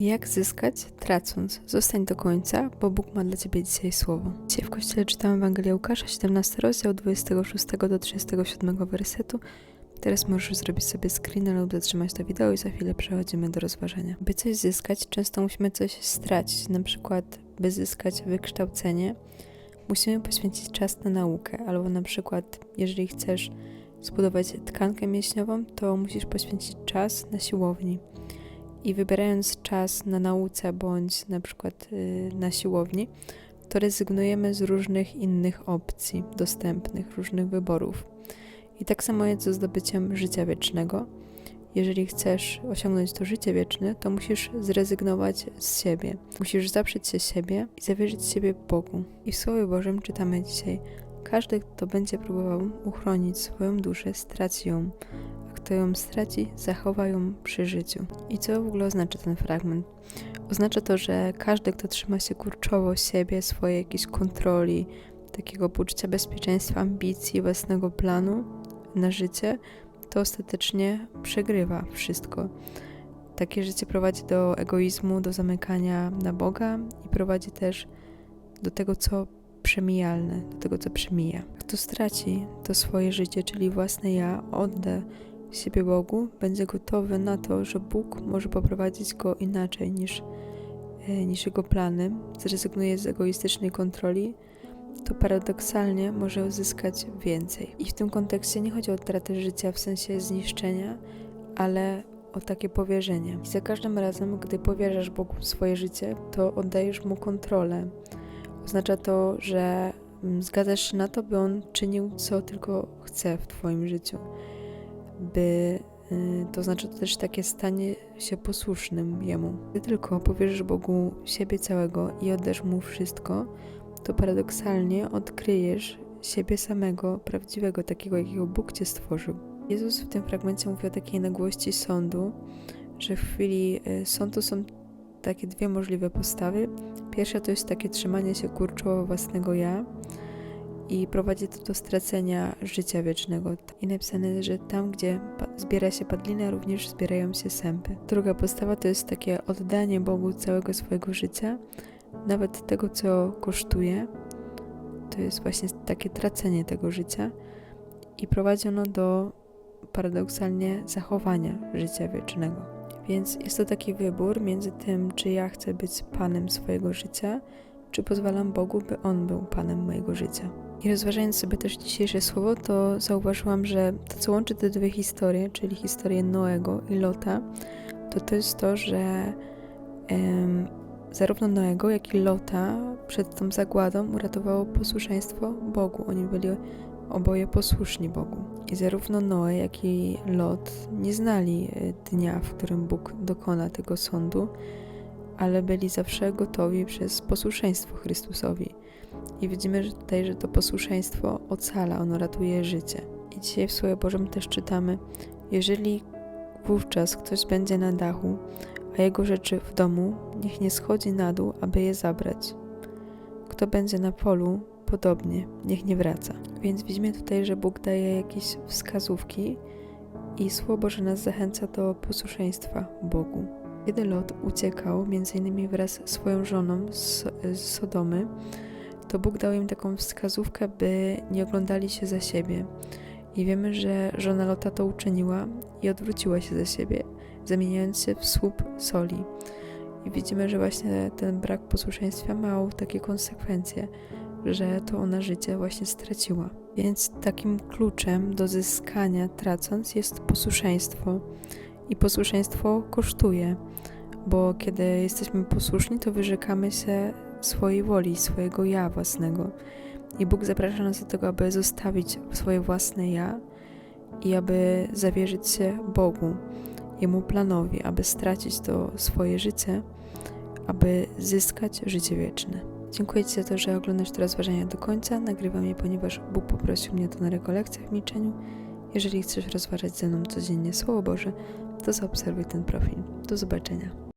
Jak zyskać, tracąc? Zostań do końca, bo Bóg ma dla ciebie dzisiaj słowo. Dzisiaj w kościele czytamy Ewangelię Łukasza, 17 rozdział, 26 do 37 wersetu. Teraz możesz zrobić sobie screen lub zatrzymać to wideo i za chwilę przechodzimy do rozważania. By coś zyskać, często musimy coś stracić. Na przykład, by zyskać wykształcenie, musimy poświęcić czas na naukę, albo na przykład, jeżeli chcesz zbudować tkankę mięśniową, to musisz poświęcić czas na siłowni. I wybierając czas na nauce bądź na przykład y, na siłowni, to rezygnujemy z różnych innych opcji dostępnych, różnych wyborów. I tak samo jest ze zdobyciem życia wiecznego. Jeżeli chcesz osiągnąć to życie wieczne, to musisz zrezygnować z siebie. Musisz zaprzeć się siebie i zawierzyć siebie Bogu. I w Słowie Bożym czytamy dzisiaj: Każdy, kto będzie próbował uchronić swoją duszę, straci ją, kto ją straci, zachowa ją przy życiu. I co w ogóle oznacza ten fragment? Oznacza to, że każdy, kto trzyma się kurczowo siebie, swojej jakiejś kontroli, takiego poczucia bezpieczeństwa, ambicji, własnego planu na życie, to ostatecznie przegrywa wszystko. Takie życie prowadzi do egoizmu, do zamykania na Boga i prowadzi też do tego, co przemijalne, do tego, co przemija. Kto straci to swoje życie, czyli własne ja, odda siebie Bogu, będzie gotowy na to, że Bóg może poprowadzić go inaczej niż, e, niż jego plany, zrezygnuje z egoistycznej kontroli, to paradoksalnie może uzyskać więcej. I w tym kontekście nie chodzi o utratę życia w sensie zniszczenia, ale o takie powierzenie. I za każdym razem, gdy powierzasz Bogu swoje życie, to oddajesz mu kontrolę. Oznacza to, że mm, zgadzasz się na to, by on czynił co tylko chce w Twoim życiu. By y, to znaczy to też takie stanie się posłusznym Jemu. Gdy tylko powierzysz Bogu siebie całego i oddasz Mu wszystko, to paradoksalnie odkryjesz siebie samego, prawdziwego, takiego, jakiego Bóg Cię stworzył. Jezus w tym fragmencie mówi o takiej nagłości sądu, że w chwili y, sądu są takie dwie możliwe postawy. Pierwsza to jest takie trzymanie się kurczowo własnego ja i prowadzi to do stracenia życia wiecznego. I napisane że tam, gdzie zbiera się padlina, również zbierają się sępy. Druga postawa to jest takie oddanie Bogu całego swojego życia, nawet tego, co kosztuje. To jest właśnie takie tracenie tego życia i prowadzi ono do paradoksalnie zachowania życia wiecznego. Więc jest to taki wybór między tym, czy ja chcę być panem swojego życia, czy pozwalam Bogu, by On był panem mojego życia. I rozważając sobie też dzisiejsze słowo, to zauważyłam, że to, co łączy te dwie historie, czyli historię Noego i Lota, to to jest to, że em, zarówno Noego, jak i Lota przed tą zagładą uratowało posłuszeństwo Bogu. Oni byli oboje posłuszni Bogu. I zarówno Noe, jak i Lot nie znali e, dnia, w którym Bóg dokona tego sądu, ale byli zawsze gotowi przez posłuszeństwo Chrystusowi. I widzimy że tutaj, że to posłuszeństwo ocala, ono ratuje życie. I dzisiaj w Słowie Bożym też czytamy, jeżeli wówczas ktoś będzie na dachu, a jego rzeczy w domu, niech nie schodzi na dół, aby je zabrać. Kto będzie na polu, podobnie, niech nie wraca. Więc widzimy tutaj, że Bóg daje jakieś wskazówki i Słowo Boże nas zachęca do posłuszeństwa Bogu. Kiedy Lot uciekał, innymi wraz z swoją żoną z, z Sodomy, to Bóg dał im taką wskazówkę, by nie oglądali się za siebie. I wiemy, że żona Lota to uczyniła i odwróciła się za siebie, zamieniając się w słup soli. I widzimy, że właśnie ten brak posłuszeństwa miał takie konsekwencje, że to ona życie właśnie straciła. Więc takim kluczem do zyskania tracąc jest posłuszeństwo. I posłuszeństwo kosztuje, bo kiedy jesteśmy posłuszni, to wyrzekamy się swojej woli, swojego ja własnego. I Bóg zaprasza nas do tego, aby zostawić swoje własne ja i aby zawierzyć się Bogu, Jemu planowi, aby stracić to swoje życie, aby zyskać życie wieczne. Dziękuję Ci za to, że oglądasz te rozważania do końca. Nagrywam je, ponieważ Bóg poprosił mnie to na rekolekcjach w milczeniu. Jeżeli chcesz rozważać ze mną codziennie Słowo Boże, to zaobserwuj ten profil. Do zobaczenia.